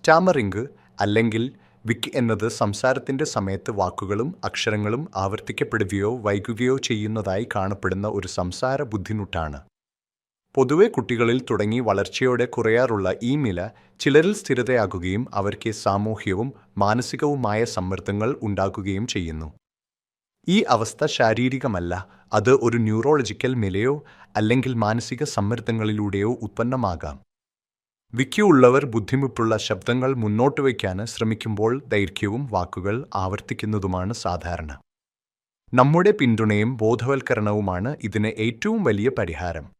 Stammering അല്ലെങ്കിൽ വിക്ക് എന്നത് സംസാരത്തിന്റെ സമയത്ത് വാക്കുകളും അക്ഷരങ്ങളും ആവർത്തിക്കപ്പെടുകയോ വൈകുകയോ ചെയ്യുന്നതായി കാണപ്പെടുന്ന ഒരു സംസാര ബുദ്ധിമുട്ടാണ്. പൊതുവെ കുട്ടികളിൽ തുടങ്ങി വളർച്ചയോടെ കുറയാറുള്ള ഈ നില ചിലരിൽ സ്ഥിരതയാകുകയും അവർക്ക് സാമൂഹ്യവും മാനസികവുമായ സമ്മർദ്ദങ്ങൾ ഉണ്ടാക്കുകയും ചെയ്യുന്നു. ഈ അവസ്ഥ ശാരീരികമല്ല അത് ഒരു ന്യൂറോളജിക്കൽ നിലയോ അല്ലെങ്കിൽ മാനസിക സമ്മർദ്ദങ്ങളിലൂടെയോ ഉത്പന്നമാകാം. വിക്യു ഉള്ളവർ ബുദ്ധിമുട്ടുള്ള ശബ്ദങ്ങൾ മുന്നോട്ട് വയ്ക്കാൻ ശ്രമിക്കുമ്പോൾ ദൈർഘ്യവും വാക്കുകൾ ആവർത്തിക്കുന്നതുമാണ് സാധാരണ. നമ്മുടെ പിന്തുണയും ബോധവൽക്കരണവുമാണ് ഇതിന് ഏറ്റവും വലിയ പരിഹാരം.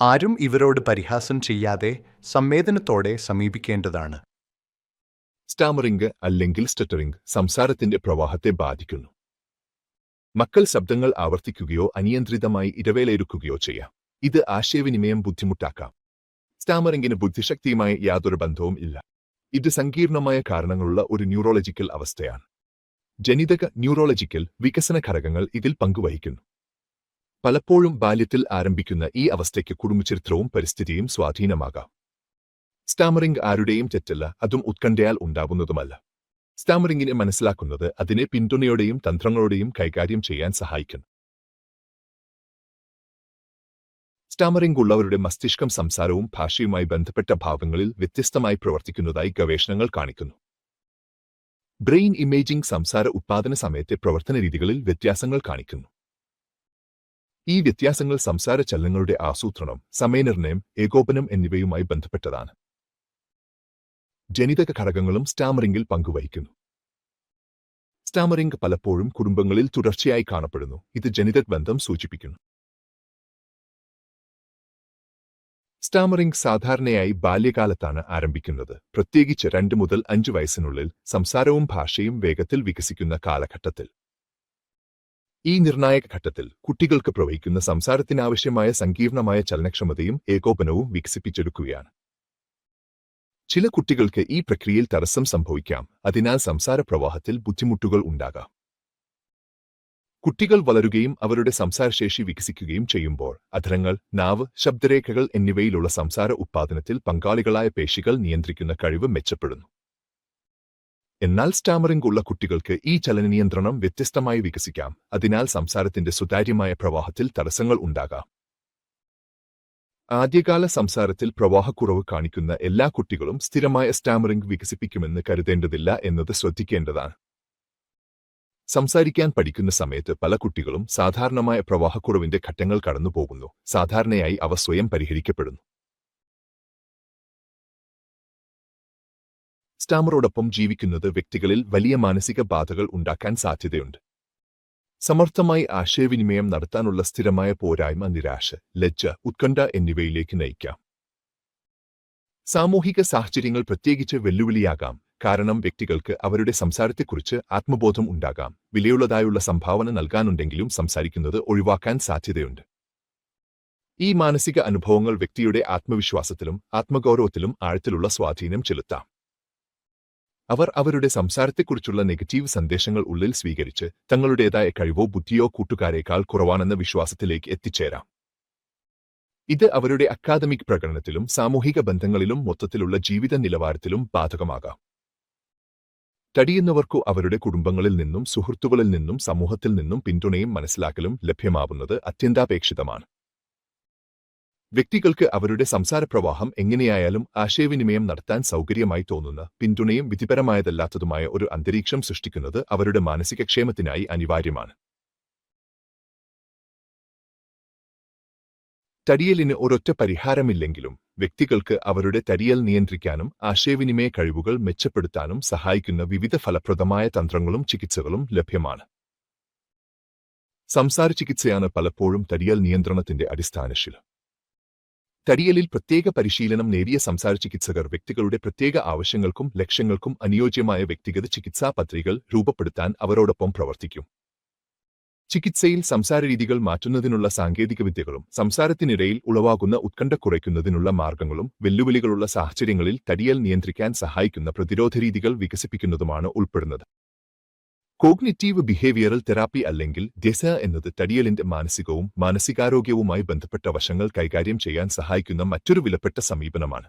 ആരും ഇവരോട് പരിഹാസം ചെയ്യാതെ സംവേദനത്തോടെ സമീപിക്കേണ്ടതാണ്. സ്റ്റാമറിംഗ് അല്ലെങ്കിൽ സ്റ്റട്ടറിംഗ് സംസാരത്തിന്റെ പ്രവാഹത്തെ ബാധിക്കുന്നു. മക്കൾ ശബ്ദങ്ങൾ ആവർത്തിക്കുകയോ അനിയന്ത്രിതമായി ഇടവേളയെടുക്കുകയോ ചെയ്യാം. ഇത് ആശയവിനിമയം ബുദ്ധിമുട്ടാക്കാം. സ്റ്റാമറിംഗിന് ബുദ്ധിശക്തിയുമായി യാതൊരു ബന്ധവും ഇല്ല. ഇത് സങ്കീർണമായ കാരണങ്ങളുള്ള ഒരു ന്യൂറോളജിക്കൽ അവസ്ഥയാണ്. ജനിതക ന്യൂറോളജിക്കൽ വികസന ഘടകങ്ങൾ ഇതിൽ പങ്കുവഹിക്കുന്നു. പലപ്പോഴും ബാല്യത്തിൽ ആരംഭിക്കുന്ന ഈ അവസ്ഥയ്ക്ക് കുടുംബചരിത്രവും പരിസ്ഥിതിയും സ്വാധീനമാകാം. സ്റ്റാമറിംഗ് ആരുടെയും തെറ്റല്ല അതും ഉത്കണ്ഠയാൽ ഉണ്ടാകുന്നതുമല്ല. സ്റ്റാമറിംഗിനെ മനസ്സിലാക്കുന്നത് അതിനെ പിന്തുണയോടെയും തന്ത്രങ്ങളോടെയും കൈകാര്യം ചെയ്യാൻ സഹായിക്കുന്നു. സ്റ്റാമറിംഗ് ഉള്ളവരുടെ മസ്തിഷ്കം സംസാരവും ഭാഷയുമായി ബന്ധപ്പെട്ട ഭാവങ്ങളിൽ വ്യത്യസ്തമായി പ്രവർത്തിക്കുന്നതായി ഗവേഷണങ്ങൾ കാണിക്കുന്നു. ബ്രെയിൻ ഇമേജിംഗ് സംസാര ഉത്പാദന സമയത്തെ പ്രവർത്തന രീതികളിൽ വ്യത്യാസങ്ങൾ കാണിക്കുന്നു. ഈ വ്യത്യാസങ്ങൾ സംസാര ചലനങ്ങളുടെ ആസൂത്രണം സമയനിർണയം ഏകോപനം എന്നിവയുമായി ബന്ധപ്പെട്ടതാണ്. ജനിതക ഘടകങ്ങളും സ്റ്റാമറിംഗിൽ പങ്കുവഹിക്കുന്നു. സ്റ്റാമറിംഗ് പലപ്പോഴും കുടുംബങ്ങളിൽ തുടർച്ചയായി കാണപ്പെടുന്നു. ഇത് ജനിതക ബന്ധം സൂചിപ്പിക്കുന്നു. സ്റ്റാമറിംഗ് സാധാരണയായി ബാല്യകാലത്താണ് ആരംഭിക്കുന്നത്. പ്രത്യേകിച്ച് രണ്ട് മുതൽ അഞ്ച് വയസ്സിനുള്ളിൽ സംസാരവും ഭാഷയും വേഗത്തിൽ വികസിക്കുന്ന കാലഘട്ടത്തിൽ. ഈ നിർണായക ഘട്ടത്തിൽ കുട്ടികൾക്ക് പ്രവഹിക്കുന്ന സംസാരത്തിനാവശ്യമായ സങ്കീർണമായ ചലനക്ഷമതയും ഏകോപനവും വികസിപ്പിച്ചെടുക്കുകയാണ്. ചില കുട്ടികൾക്ക് ഈ പ്രക്രിയയിൽ തടസ്സം സംഭവിക്കാം. അതിനാൽ സംസാര പ്രവാഹത്തിൽ ബുദ്ധിമുട്ടുകൾ ഉണ്ടാകാം. കുട്ടികൾ വളരുകയും അവരുടെ സംസാരശേഷി വികസിക്കുകയും ചെയ്യുമ്പോൾ അധരങ്ങൾ നാവ് ശബ്ദരേഖകൾ എന്നിവയിലുള്ള സംസാര ഉത്പാദനത്തിൽ പങ്കാളികളായ പേശികൾ നിയന്ത്രിക്കുന്ന കഴിവ് മെച്ചപ്പെടുന്നു. എന്നാൽ സ്റ്റാമറിംഗ് ഉള്ള കുട്ടികൾക്ക് ഈ ചലന നിയന്ത്രണം വ്യത്യസ്തമായി വികസിക്കാം. അതിനാൽ സംസാരത്തിന്റെ സുതാര്യമായ പ്രവാഹത്തിൽ തടസ്സങ്ങൾ ഉണ്ടാകാം. ആദ്യകാല സംസാരത്തിൽ പ്രവാഹക്കുറവ് കാണിക്കുന്ന എല്ലാ കുട്ടികളും സ്ഥിരമായ സ്റ്റാമറിംഗ് വികസിപ്പിക്കുമെന്ന് കരുതേണ്ടതില്ല എന്നത് ശ്രദ്ധിക്കേണ്ടതാണ്. സംസാരിക്കാൻ പഠിക്കുന്ന സമയത്ത് പല കുട്ടികളും സാധാരണമായ പ്രവാഹക്കുറവിന്റെ ഘട്ടങ്ങൾ കടന്നുപോകുന്നു സാധാരണയായി അവ സ്വയം പരിഹരിക്കപ്പെടുന്നു. സ്റ്റാമറോടൊപ്പം ജീവിക്കുന്നത് വ്യക്തികളിൽ വലിയ മാനസിക ബാധകൾ ഉണ്ടാക്കാൻ സാധ്യതയുണ്ട്. സമർത്ഥമായി ആശയവിനിമയം നടത്താനുള്ള സ്ഥിരമായ പോരായ്മ നിരാശ ലജ്ജ ഉത്കണ്ഠ എന്നിവയിലേക്ക് നയിക്കാം. സാമൂഹിക സാഹചര്യങ്ങൾ പ്രത്യേകിച്ച് വെല്ലുവിളിയാകാം. കാരണം വ്യക്തികൾക്ക് അവരുടെ സംസാരത്തെക്കുറിച്ച് ആത്മബോധം ഉണ്ടാകാം. വിലയുള്ളതായുള്ള സംഭാവന നൽകാനുണ്ടെങ്കിലും സംസാരിക്കുന്നത് ഒഴിവാക്കാൻ സാധ്യതയുണ്ട്. ഈ മാനസിക അനുഭവങ്ങൾ വ്യക്തിയുടെ ആത്മവിശ്വാസത്തിലും ആത്മഗൗരവത്തിലും ആഴത്തിലുള്ള സ്വാധീനം ചെലുത്താം. അവർ അവരുടെ സംസാരത്തെക്കുറിച്ചുള്ള നെഗറ്റീവ് സന്ദേശങ്ങൾ ഉള്ളിൽ സ്വീകരിച്ച് തങ്ങളുടേതായ കഴിവോ ബുദ്ധിയോ കൂട്ടുകാരേക്കാൾ കുറവാണെന്ന വിശ്വാസത്തിലേക്ക് എത്തിച്ചേരാം. ഇത് അവരുടെ അക്കാദമിക് പ്രകടനത്തിലും സാമൂഹിക ബന്ധങ്ങളിലും മൊത്തത്തിലുള്ള ജീവിത നിലവാരത്തിലും ബാധകമാകാം. തടിയുന്നവർക്കു അവരുടെ കുടുംബങ്ങളിൽ നിന്നും സുഹൃത്തുക്കളിൽ നിന്നും സമൂഹത്തിൽ നിന്നും പിന്തുണയും മനസ്സിലാക്കലും ലഭ്യമാവുന്നത് അത്യന്താപേക്ഷിതമാണ്. വ്യക്തികൾക്ക് അവരുടെ സംസാരപ്രവാഹം എങ്ങനെയായാലും ആശയവിനിമയം നടത്താൻ സൗകര്യമായി തോന്നുന്ന പിന്തുണയും വിധിപരമായതല്ലാത്തതുമായ ഒരു അന്തരീക്ഷം സൃഷ്ടിക്കുന്നത് അവരുടെ മാനസികക്ഷേമത്തിനായി അനിവാര്യമാണ്. തടിയലിന് ഒരൊറ്റ പരിഹാരമില്ലെങ്കിലും വ്യക്തികൾക്ക് അവരുടെ തടിയൽ നിയന്ത്രിക്കാനും ആശയവിനിമയ കഴിവുകൾ മെച്ചപ്പെടുത്താനും സഹായിക്കുന്ന വിവിധ ഫലപ്രദമായ തന്ത്രങ്ങളും ചികിത്സകളും ലഭ്യമാണ്. സംസാര ചികിത്സയാണ് പലപ്പോഴും തടിയൽ നിയന്ത്രണത്തിന്റെ അടിസ്ഥാനശില. തടിയലിൽ പ്രത്യേക പരിശീലനം നേടിയ സംസാര ചികിത്സകർ വ്യക്തികളുടെ പ്രത്യേക ആവശ്യങ്ങൾക്കും ലക്ഷ്യങ്ങൾക്കും അനുയോജ്യമായ വ്യക്തിഗത ചികിത്സാ പദ്ധതികൾ രൂപപ്പെടുത്താൻ അവരോടൊപ്പം പ്രവർത്തിക്കും. ചികിത്സയിൽ സംസാരരീതികൾ മാറ്റുന്നതിനുള്ള സാങ്കേതികവിദ്യകളും സംസാരത്തിനിടയിൽ ഉളവാകുന്ന ഉത്കണ്ഠ കുറയ്ക്കുന്നതിനുള്ള മാർഗങ്ങളും വെല്ലുവിളികളുള്ള സാഹചര്യങ്ങളിൽ തടിയൽ നിയന്ത്രിക്കാൻ സഹായിക്കുന്ന പ്രതിരോധ രീതികൾ വികസിപ്പിക്കുന്നതുമാണ് ഉൾപ്പെടുന്നത്. കോഗ്നിറ്റീവ് ബിഹേവിയറൽ തെറാപ്പി അല്ലെങ്കിൽ ദശ എന്നത് തടിയലിന്റെ മാനസികവും മാനസികാരോഗ്യവുമായി ബന്ധപ്പെട്ട വശങ്ങൾ കൈകാര്യം ചെയ്യാൻ സഹായിക്കുന്ന മറ്റൊരു വിലപ്പെട്ട സമീപനമാണ്.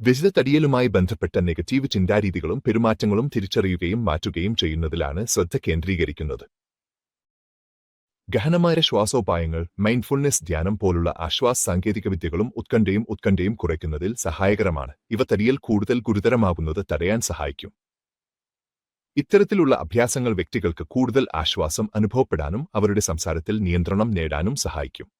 വിശുദ്ധ തടിയലുമായി ബന്ധപ്പെട്ട നെഗറ്റീവ് ചിന്താരീതികളും പെരുമാറ്റങ്ങളും തിരിച്ചറിയുകയും മാറ്റുകയും ചെയ്യുന്നതിലാണ് ശ്രദ്ധ കേന്ദ്രീകരിക്കുന്നത്. ഗഹനമായ ശ്വാസോപായങ്ങൾ മൈൻഡ്ഫുൾനെസ് ധ്യാനം പോലുള്ള ആശ്വാസ സാങ്കേതികവിദ്യകളും ഉത്കണ്ഠയും ഉത്കണ്ഠയും കുറയ്ക്കുന്നതിൽ സഹായകരമാണ്. ഇവ തടിയൽ കൂടുതൽ ഗുരുതരമാകുന്നത് തടയാൻ സഹായിക്കും. ഇത്തരത്തിലുള്ള അഭ്യാസങ്ങൾ വ്യക്തികൾക്ക് കൂടുതൽ ആശ്വാസം അനുഭവപ്പെടാനും അവരുടെ സംസാരത്തിൽ നിയന്ത്രണം നേടാനും സഹായിക്കും.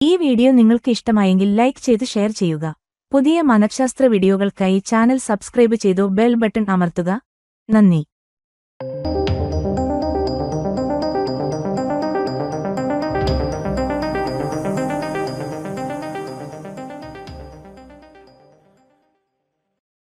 ഈ വീഡിയോ നിങ്ങൾക്ക് ഇഷ്ടമായെങ്കിൽ ലൈക്ക് ചെയ്ത് ഷെയർ ചെയ്യുക. പുതിയ മനഃശാസ്ത്ര വീഡിയോകൾക്കായി ചാനൽ സബ്സ്ക്രൈബ് ചെയ്തു ബെൽ ബട്ടൺ അമർത്തുക. നന്ദി.